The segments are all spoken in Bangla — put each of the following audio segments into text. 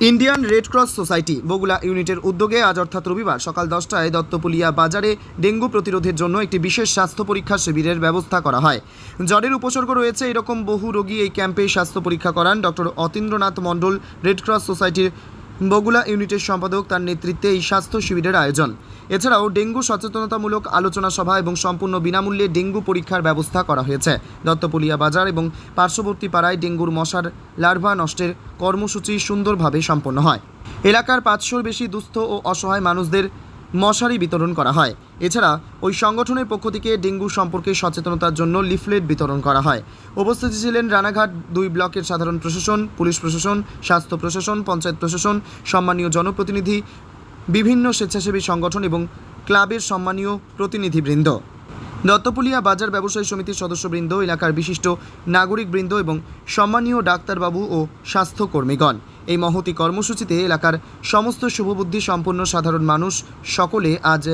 Indian red cross society Bagula ইউনিটের উদ্যোগে আজ অর্থাৎ রবিবার সকাল দশটায় দত্তপুলিয়া বাজারে ডেঙ্গু প্রতিরোধের জন্য একটি বিশেষ স্বাস্থ্য পরীক্ষা শিবিরের ব্যবস্থা করা হয়। জ্বরের উপসর্গ রয়েছে এরকম বহু রোগী এই ক্যাম্পে স্বাস্থ্য পরীক্ষা করান doctor Atindranath Mondal, red cross সোসাইটির বগুলা ইউনিটের সম্পাদক তার নেতৃত্বে এই স্বাস্থ্য শিবিরের আয়োজন। এছাড়াও ডেঙ্গু সচেতনতামূলক আলোচনা সভা এবং সম্পূর্ণ বিনামূল্যে ডেঙ্গু পরীক্ষার ব্যবস্থা করা হয়েছে। দত্তপুলিয়া বাজার এবং পার্শ্ববর্তী পাড়ায় ডেঙ্গুর মশার লার্ভা নষ্টের কর্মসূচি সুন্দরভাবে সম্পন্ন হয়। এলাকার পাঁচশোর বেশি দুস্থ ও অসহায় মানুষদের মশারি বিতরণ করা হয়। এছাড়া ওই সংগঠনের পক্ষ থেকে ডেঙ্গু সম্পর্কে সচেতনতার জন্য লিফলেট বিতরণ করা হয়। উপস্থিত ছিলেন রানাঘাট দুই ব্লকের সাধারণ প্রশাসন, পুলিশ প্রশাসন, স্বাস্থ্য প্রশাসন, পঞ্চায়েত প্রশাসন, সম্মানীয় জনপ্রতিনিধি, বিভিন্ন স্বেচ্ছাসেবী সংগঠন এবং ক্লাবের সম্মানীয় প্রতিনিধিবৃন্দ। দত্তপুলিয়া বাজার ব্যবসায়ী সমিতির সদস্যবৃন্দ, এলাকার বিশিষ্ট নাগরিকবৃন্দ এবং সম্মানীয় ডাক্তারবাবু ও স্বাস্থ্যকর্মীগণ। এই মহতি কর্মসূচিতে এলাকার সমস্ত শুভবুদ্ধি সম্পন্ন সাধারণ মানুষ সকলে আজ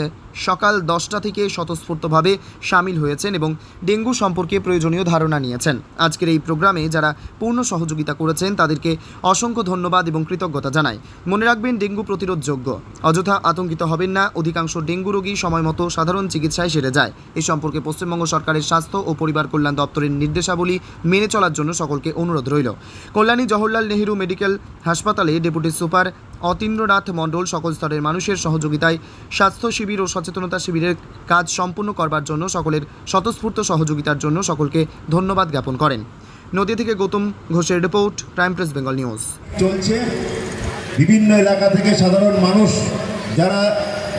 সকাল দশটা থেকে স্বতঃস্ফূর্তভাবে সামিল হয়েছেন এবং ডেঙ্গু সম্পর্কে প্রয়োজনীয় ধারণা নিয়েছেন। আজকের এই প্রোগ্রামে যারা পূর্ণ সহযোগিতা করেছেন, তাদেরকে অসংখ্য ধন্যবাদ এবং কৃতজ্ঞতা জানাই। মনে রাখবেন, ডেঙ্গু প্রতিরোধযোগ্য অযথা আতঙ্কিত হবেন না, অধিকাংশ ডেঙ্গু রোগী সময় মতো সাধারণ চিকিৎসায় সেরে যায়। এ সম্পর্কে পশ্চিমবঙ্গ সরকারের স্বাস্থ্য ও পরিবার কল্যাণ দপ্তরের নির্দেশাবলী মেনে চলার জন্য সকলকে অনুরোধ রইল। কল্যাণী জওহরলাল নেহেরু মেডিকেল হাসপাতালে ডেপুটি সুপার অতীন্দ্রনাথ মণ্ডল সকল স্তরের মানুষের সহযোগিতায় স্বাস্থ্য শিবির ও সচেতনতা শিবিরের কাজ সম্পূর্ণ করবার জন্য সকলের স্বতঃস্ফূর্ত সহযোগিতার জন্য সকলকে ধন্যবাদ জ্ঞাপন করেন। নদী থেকে গৌতম ঘোষের report prime press Bengal news. চলছে। বিভিন্ন এলাকা থেকে সাধারণ মানুষ যারা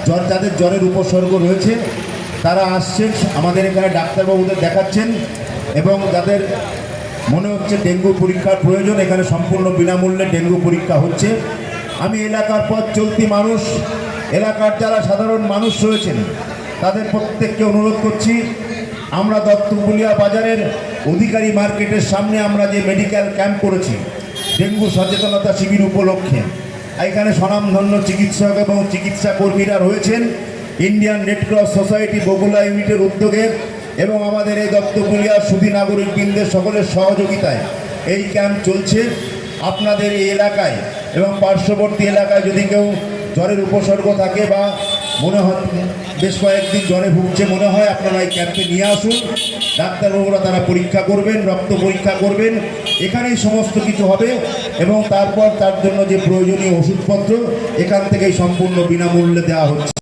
জ্বর, যাদের জ্বরের উপসর্গ রয়েছে, তারা আসছেন। আমাদের এখানে ডাক্তারবাবুদের দেখাচ্ছেন এবং যাদের মনে হচ্ছে ডেঙ্গু পরীক্ষার প্রয়োজন, এখানে সম্পূর্ণ বিনামূল্যে ডেঙ্গু পরীক্ষা হচ্ছে। আমি এলাকার পথ চলতি মানুষ, এলাকার যারা সাধারণ মানুষ রয়েছেন, তাদের প্রত্যেককে অনুরোধ করছি, আমরা দত্তপুলিয়া বাজারের অধিকারী মার্কেটের সামনে আমরা যে মেডিকেল ক্যাম্প করেছি, ডেঙ্গু সচেতনতা শিবির উপলক্ষে, এখানে স্বনামধন্য চিকিৎসক এবং চিকিৎসা কর্মীরা রয়েছেন, ইন্ডিয়ান রেডক্রস সোসাইটি বগুলা ইউনিটের উদ্যোগে এবং আমাদের এই দত্তপুলিয়ার সুধী নাগরিক বৃন্দের সকলের সহযোগিতায় এই ক্যাম্প চলছে। আপনাদের এই এলাকায় এবং পার্শ্ববর্তী এলাকায় যদি কেউ জ্বরের উপসর্গ থাকে বা মনে হয় বেশ কয়েকদিন জ্বরে ভুগছে মনে হয়, আপনারা এই ক্যাম্পে নিয়ে আসুন। ডাক্তারবাবুরা তারা পরীক্ষা করবেন, রক্ত পরীক্ষা করবেন। এখানেই সমস্ত কিছু হবে এবং তারপর তার জন্য যে প্রয়োজনীয় ওষুধপত্র, এখান থেকেই সম্পূর্ণ বিনামূল্যে দেওয়া হচ্ছে।